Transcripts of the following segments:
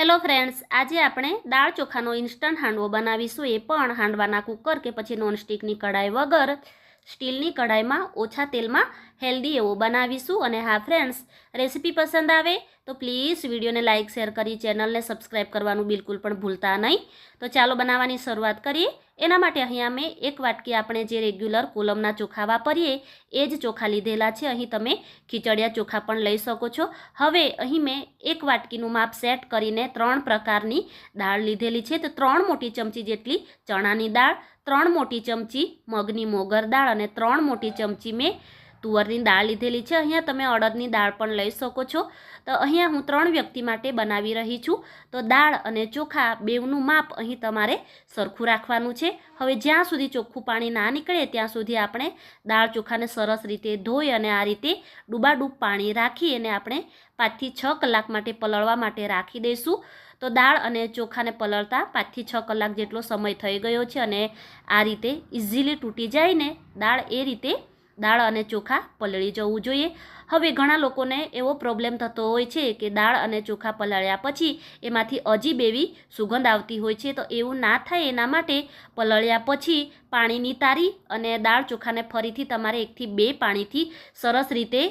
Hello friends આજે આપણે દાળ ચોખાનો ઇન્સ્ટન્ટ હાંડવો બનાવીશું. એ પણ હાંડવાના કુકર કે પછી નોનસ્ટિકની કઢાઈ વગર. સ્ટીલની કઢાઈમાં ઓછા તેલમાં હેલ્ધી એવો બનાવીશું અને હા ફ્રેન્ડ્સ રેસીપી પસંદ આવે તો પ્લીઝ વિડીયોને લાઇક શેર કરી ચેનલને સબસ્ક્રાઈબ કરવાનું બિલકુલ પણ ભૂલતા નહીં. તો ચાલો બનાવવાની શરૂઆત કરીએ. એના માટે અહીંયા મેં એક વાટકી આપણે જે રેગ્યુલર કોલમના ચોખા વાપરીએ, એ જ ચોખા લીધેલા છે. અહીં તમે ખીચડિયા ચોખા પણ લઈ શકો છો. હવે અહીં મેં એક વાટકીનું માપ સેટ કરીને ત્રણ પ્રકારની દાળ લીધેલી છે. તો ત્રણ મોટી ચમચી જેટલી ચણાની દાળ ત્રણ મોટી ચમચી મગની મોગર દાળ અને ત્રણ મોટી ચમચી મેં તુવરની દાળ લીધેલી છે. અહીંયા તમે અડદની દાળ પણ લઈ શકો છો. તો અહીંયા હું ત્રણ વ્યક્તિ માટે બનાવી રહી છું. તો દાળ અને ચોખા બેવનું માપ અહીં તમારે સરખું રાખવાનું છે. હવે જ્યાં સુધી ચોખ્ખું પાણી ના નીકળે ત્યાં સુધી આપણે દાળ ચોખાને સરસ રીતે ધોઈ અને આ રીતે ડૂબાડૂબ પાણી રાખી અને આપણે પાંચથી છ કલાક માટે પલળવા માટે રાખી દઈશું. તો દાળ અને ચોખાને પલળતા પાંચથી છ કલાક જેટલો સમય થઈ ગયો છે અને આ રીતે ઇઝીલી તૂટી જાય ને દાળ એ રીતે દાળ અને ચોખા પલળી જવું જોઈએ. હવે ઘણા લોકોને એવો પ્રોબ્લેમ થતો હોય છે કે દાળ અને ચોખા પલાળ્યા પછી એમાંથી અજીબ એવી સુગંધ આવતી હોય છે. તો એવું ના થાય એના માટે પલળ્યા પછી પાણી નિતારી અને દાળ ચોખાને ફરીથી તમારે એકથી બે પાણીથી સરસ રીતે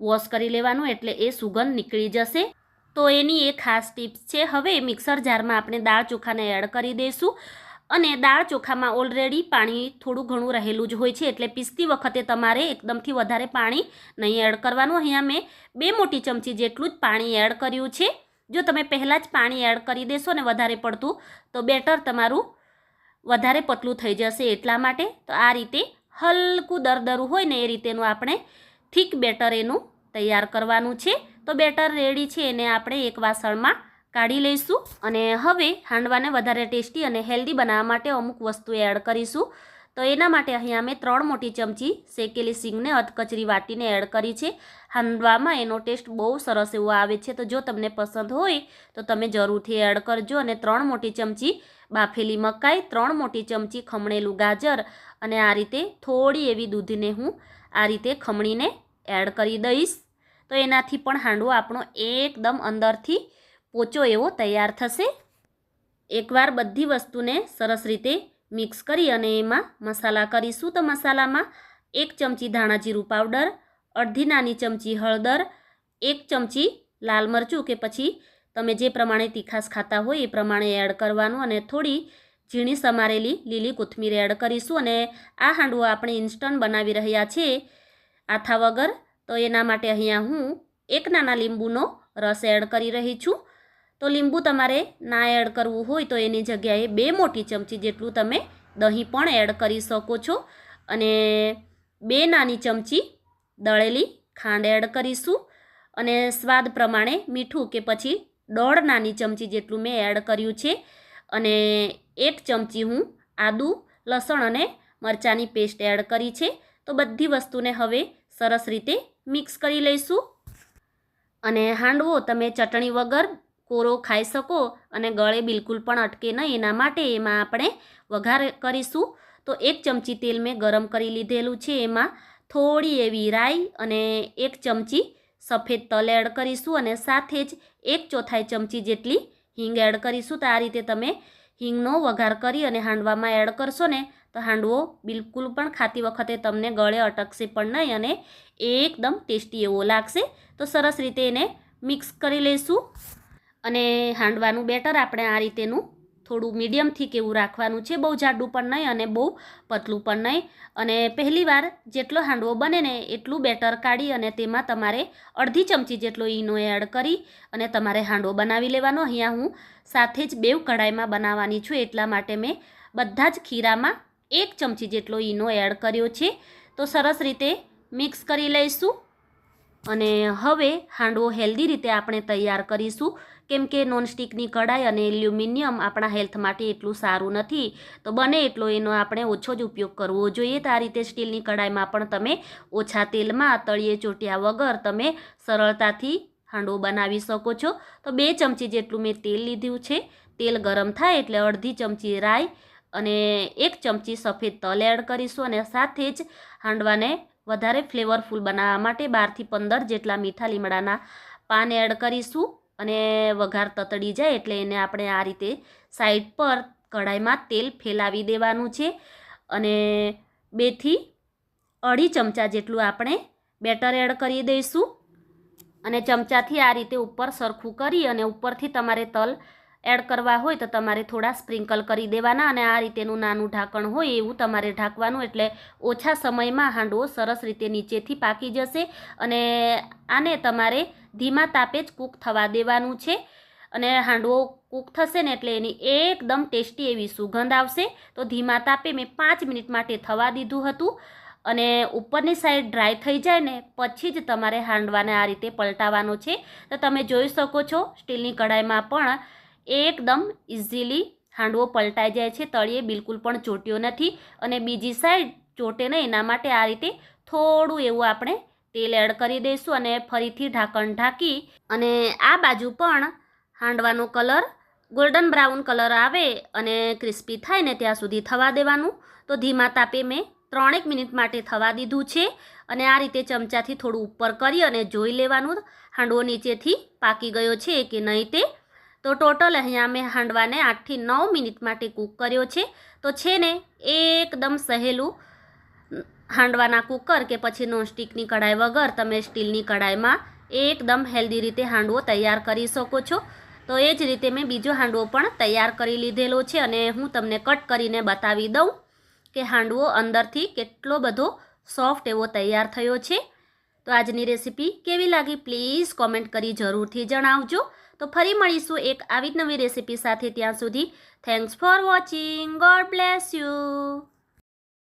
વોશ કરી લેવાનું એટલે એ સુગંધ નીકળી જશે. તો એની એ ખાસ ટિપ્સ છે. હવે મિક્સર જારમાં આપણે દાળ ચોખાને એડ કરી દઈશું અને દાળ ચોખામાં ઓલરેડી પાણી થોડું ઘણું રહેલું જ હોય છે એટલે પીસતી વખતે તમારે એકદમથી વધારે પાણી નહીં એડ કરવાનું. અહીંયા મેં બે મોટી ચમચી જેટલું જ પાણી એડ કર્યું છે. જો તમે પહેલાં જ પાણી એડ કરી દેશો ને વધારે પડતું, તો બેટર તમારું વધારે પતલું થઈ જશે એટલા માટે. તો આ રીતે હલકું દરદરું હોય ને એ રીતેનું આપણે થીક બેટર એનું તૈયાર કરવાનું છે. તો બેટર રેડી છે એને આપણે એક વાસણમાં કાઢી લઈશું અને હવે હાંડવાને વધારે ટેસ્ટી અને હેલ્ધી બનાવવા માટે અમુક વસ્તુ એડ કરીશું. તો એના માટે અહીંયા મેં ત્રણ મોટી ચમચી શેકેલી સિંગને અધકચરી વાટીને એડ કરી છે. હાંડવામાં એનો ટેસ્ટ બહુ સરસ એવો આવે છે. તો જો તમને પસંદ હોય તો તમે જરૂરથી એડ કરજો. અને ત્રણ મોટી ચમચી બાફેલી મકાઈ, ત્રણ મોટી ચમચી ખમણેલું ગાજર અને આ રીતે થોડી એવી દૂધને હું આ રીતે ખમણીને એડ કરી દઈશ. તો એનાથી પણ હાંડવો આપણો એકદમ અંદરથી પોચો એવો તૈયાર થશે. એકવાર બધી વસ્તુને સરસ રીતે મિક્સ કરી અને એમાં મસાલા કરીશું. તો મસાલામાં એક ચમચી ધાણા જીરું પાવડર, અડધી નાની ચમચી હળદર, એક ચમચી લાલ મરચું કે પછી તમે જે પ્રમાણે તીખાસ ખાતા હોય એ પ્રમાણે એડ કરવાનું અને થોડી ઝીણી સમારેલી લીલી કોથમીર એડ કરીશું. અને આ હાંડવો આપણે ઇન્સ્ટન્ટ બનાવી રહ્યા છીએ આથા વગર તો એના માટે અહીંયા હું એક નાના લીંબુનો રસ એડ કરી રહી છું. તો લીંબુ તમારે ના એડ કરવું હોય તો એની જગ્યાએ બે મોટી ચમચી જેટલું તમે દહીં પણ એડ કરી શકો છો. અને બે નાની ચમચી દળેલી ખાંડ એડ કરીશું. અને સ્વાદ પ્રમાણે મીઠું કે પછી દોઢ નાની ચમચી જેટલું મેં એડ કર્યું છે. અને એક ચમચી હું આદું, લસણ અને મરચાંની પેસ્ટ એડ કરી છે. તો બધી વસ્તુને હવે સરસ રીતે મિક્સ કરી લઈશું. અને હાંડવો તમે ચટણી વગર કોરો ખાઈ શકો અને ગળે બિલકુલ પણ અટકે નહીં. એના માટે એમાં આપણે વઘાર કરીશું. તો એક ચમચી તેલ મેં ગરમ કરી લીધેલું છે. એમાં થોડી એવી રાઈ અને એક ચમચી સફેદ તલ એડ કરીશું અને સાથે જ એક ચોથાઈ ચમચી જેટલી હિંગ એડ કરીશું. તો આ રીતે તમે હિંગનો વઘાર કરી અને હાંડવામાં એડ કરશો ને તો હાંડવો બિલકુલ પણ ખાતી વખતે તમને ગળે અટકશે પણ નહીં અને એકદમ ટેસ્ટી એવો લાગશે. તો સરસ રીતે એને મિક્સ કરી લઈશું અને હાંડવાનું બેટર આપણે આ રીતેનું થોડું મીડિયમ થીક એવું રાખવાનું છે. બહુ જાડું પણ નહીં અને બહુ પતલું પણ નહીં. અને પહેલીવાર જેટલો હાંડવો બને ને એટલું બેટર કાઢી અને તેમાં તમારે અડધી ચમચી જેટલો ઈનો એડ કરી અને તમારે હાંડવો બનાવી લેવાનો. અહીંયા હું સાથે જ બેવ કઢાઈમાં બનાવવાની છું. એટલા માટે મેં બધા જ ખીરામાં એક ચમચી જેટલો ઈનો એડ કર્યો છે. તો સરસ રીતે મિક્સ કરી લઈશું. અને હવે હાંડવો હેલ્ધી રીતે આપણે તૈયાર કરીશું. કેમ કે નોનસ્ટિકની કઢાઈ અને એલ્યુમિનિયમ આપણા હેલ્થ માટે એટલું સારું નથી. તો બને એટલો એનો આપણે ઓછો જ ઉપયોગ કરવો જોઈએ. તો આ રીતે સ્ટીલની કઢાઈમાં પણ તમે ઓછા તેલમાં, તળિયે ચોટ્યા વગર તમે સરળતાથી હાંડવો બનાવી શકો છો. તો બે ચમચી જેટલું મેં તેલ લીધું છે. તેલ ગરમ થાય એટલે અડધી ચમચી રાઈ અને એક ચમચી સફેદ તલ એડ કરીશું અને સાથે જ હાંડવાને વધારે ફ્લેવરફુલ બનાવવા માટે બારથી પંદર જેટલા મીઠા લીમડાના પાન એડ કરીશું અને વઘાર તતડી જાય એટલે એને આપણે આ રીતે સાઈડ પર કઢાઈમાં તેલ ફેલાવી દેવાનું છે અને બેથી અઢી ચમચા જેટલું આપણે બેટર એડ કરી દઈશું અને ચમચાથી આ રીતે ઉપર સરખું કરી અને ઉપરથી તમારે તલ એડ કરવા હોય તો તમારે થોડા સ્પ્રિંકલ કરી દેવાના અને આ રીતેનું નાનું ઢાંકણ હોય એવું તમારે ઢાંકવાનું. એટલે ઓછા સમયમાં હાંડવો સરસ રીતે નીચેથી પાકી જશે અને આને તમારે ધીમા તાપે જ કૂક થવા દેવાનું છે. અને હાંડવો કૂક થશે ને એટલે એની એકદમ ટેસ્ટી એવી સુગંધ આવશે. તો ધીમા તાપે મેં પાંચ મિનિટ માટે થવા દીધું હતું અને ઉપરની સાઈડ ડ્રાય થઈ જાય ને પછી જ તમારે હાંડવાને આ રીતે પલટાવવાનો છે. તો તમે જોઈ શકો છો સ્ટીલની કઢાઈમાં પણ એકદમ ઇઝીલી હાંડવો પલટાઈ જાય છે, તળિયે બિલકુલ પણ ચોટ્યો નથી અને બીજી સાઈડ ચોટે નહીં, એના માટે આ રીતે થોડું એવું આપણે તેલ એડ કરી દઈશું અને ફરીથી ઢાંકણ ઢાંકી અને આ બાજુ પણ હાંડવાનો કલર ગોલ્ડન બ્રાઉન કલર આવે અને ક્રિસ્પી થાય ને ત્યાં સુધી થવા દેવાનું. તો ધીમા તાપે મેં ત્રણેક મિનિટ માટે થવા દીધું છે અને આ રીતે ચમચાથી થોડું ઉપર કરી અને જોઈ લેવાનું હાંડવો નીચેથી પાકી ગયો છે કે નહીં તે તો ટોટલ અહીંયા મેં હાંડવાને આઠથી નવ મિનિટ માટે કૂક કર્યો છે. તો છે ને, એકદમ સહેલું હાંડવાના કુકર કે પછી નોનસ્ટિકની કઢાઈ વગર તમે સ્ટીલની કઢાઈમાં એકદમ હેલ્ધી રીતે હાંડવો તૈયાર કરી શકો છો. તો એ જ રીતે મેં બીજો હાંડવો પણ તૈયાર કરી લીધેલો છે અને હું તમને કટ કરીને બતાવી દઉં કે હાંડવો અંદરથી કેટલો બધો સોફ્ટ એવો તૈયાર થયો છે. તો આજની રેસીપી કેવી લાગી પ્લીઝ કોમેન્ટ કરી જરૂરથી જણાવજો. તો ફરી મળીશું એક આવી જ નવી રેસીપી સાથે ત્યાં સુધી. Thanks for watching God bless you